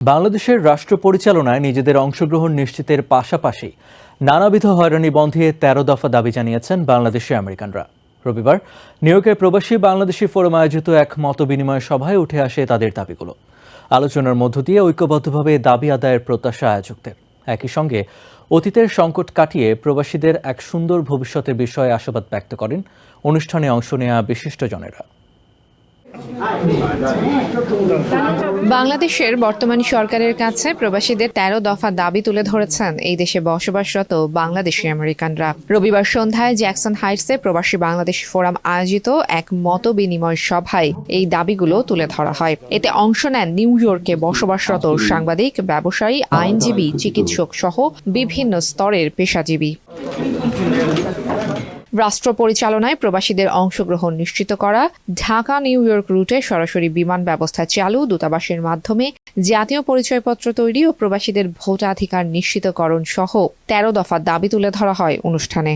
বাংলাদেশের রাষ্ট্র পরিচালনায় নিজেদের অংশগ্রহণ নিশ্চিতের পাশাপাশি নানাবিধ হয়রানি বন্ধে তেরো দফা দাবি জানিয়েছেন বাংলাদেশি আমেরিকানরা। রবিবার নিউ ইয়র্কের প্রবাসী বাংলাদেশি ফোরাম আয়োজিত এক মত বিনিময় সভায় উঠে আসে তাদের দাবিগুলো। আলোচনার মধ্য দিয়ে ঐক্যবদ্ধভাবে দাবি আদায়ের প্রত্যাশা আয়োজকদের। একই সঙ্গে অতীতের সংকট কাটিয়ে প্রবাসীদের এক সুন্দর ভবিষ্যতের বিষয়ে আশাবাদ ব্যক্ত করেন। অনুষ্ঠানে অংশ নেওয়া বিশিষ্টজনেরা বাংলাদেশের বর্তমান সরকারের কাছে প্রবাসীদের তেরো দফা দাবি তুলে ধরেছেন এই দেশে বসবাসরত বাংলাদেশি আমেরিকানরা। রবিবার সন্ধ্যায় জ্যাকসন হাইটসে প্রবাসী বাংলাদেশ ফোরাম আয়োজিত এক মত বিনিময় সভায় এই দাবিগুলো তুলে ধরা হয়। এতে অংশ নেন নিউ ইয়র্কে বসবাসরত সাংবাদিক, ব্যবসায়ী, আইনজীবী, চিকিৎসক সহ বিভিন্ন স্তরের পেশাজীবী। রাষ্ট্র পরিচালনায় প্রবাসীদের অংশগ্রহণ নিশ্চিত করা, ঢাকা, নিউ ইয়র্ক রুটে সরাসরি বিমান ব্যবস্থা চালু, দূতাবাসের মাধ্যমে জাতীয় পরিচয়পত্র তৈরি ও প্রবাসীদের ভোটাধিকার নিশ্চিতকরণ সহ তেরো দফা দাবি তুলে ধরা হয় অনুষ্ঠানে।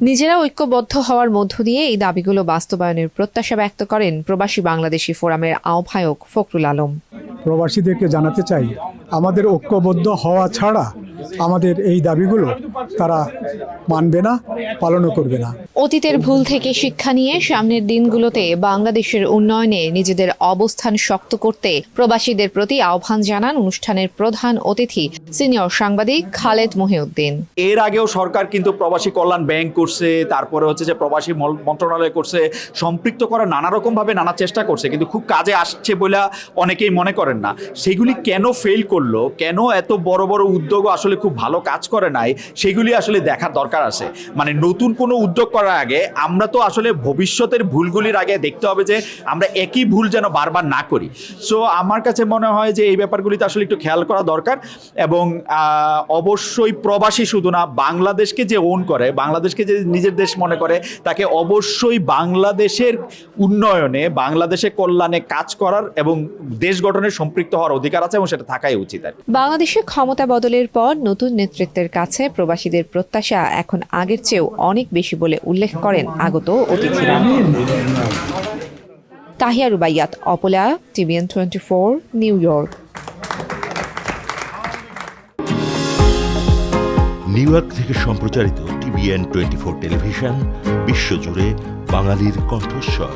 নিজেরা ঐক্যবদ্ধ হওয়ার মধ্য দিয়ে এই দাবিগুলো বাস্তবায়নের প্রত্যাশা ব্যক্ত করেন প্রবাসী বাংলাদেশি ফোরামের আহ্বায়ক ফখরুল আলম। প্রবাসীদেরকে জানাতে চাই, আমাদের ঐক্যবদ্ধ হওয়া ছাড়া আমাদের এই দাবিগুলো তারা মানবে না পালনও করবে না। অতীতের ভুল থেকে শিক্ষা নিয়ে সামনের দিনগুলোতে বাংলাদেশের উন্নয়নে নিজেদের অবস্থান শক্ত করতে প্রবাসীদের প্রতি আহ্বান জানান অনুষ্ঠানের প্রধান অতিথি সিনিয়র সাংবাদিক খালেদ মহিউদ্দিন। এর আগেও সরকার কিন্তু প্রবাসী কল্যাণ ব্যাংক করছে তারপরে হচ্ছে যে প্রবাসী মন্ত্রণালয় করছে সম্পৃক্ত করা নানা রকম ভাবে নানা চেষ্টা করছে কিন্তু খুব কাজে আসছে বলে অনেকেই মনে করেন না। সেগুলি কেন ফেল করল? কেন এত বড় বড় উদ্যোগ আসলে খুব ভালো কাজ করে নাই, সেগুলি আসলে দেখার দরকার আছে মানে নতুন কোনো উদ্যোগ করার আগে আমরা তো আসলে ভবিষ্যতের ভুলগুলির আগে দেখতে হবে যে আমরা একই ভুল যেন বারবার না করি সো আমার কাছে মনে হয় যে এই ব্যাপারগুলিতে আসলে একটু খেয়াল করা দরকার এবং অবশ্যই প্রবাসী শুধু না, বাংলাদেশকে যে ওন করে, বাংলাদেশকে যে নিজের দেশ মনে করে, তাকে অবশ্যই বাংলাদেশের উন্নয়নে বাংলাদেশের কল্যাণে কাজ করার এবং দেশ গঠনে সম্পৃক্ত হওয়ার অধিকার আছে এবং সেটা থাকাই উচিত আর কি। বাংলাদেশে ক্ষমতা বদলের পর নতুন নেতৃত্বের কাছে প্রবাসীদের প্রত্যাশা এখন আগের চেয়েও অনেক বেশি বলে উল্লেখ করেন আগত অতিথিরা। Tahiya Rubaiyat, Apala, TVN twenty four, New York. New York থেকে সম্প্রচারিত টিভিএন টোয়েন্টি ফোর টেলিভিশন, বিশ্বজুড়ে বাঙালির কণ্ঠস্বর।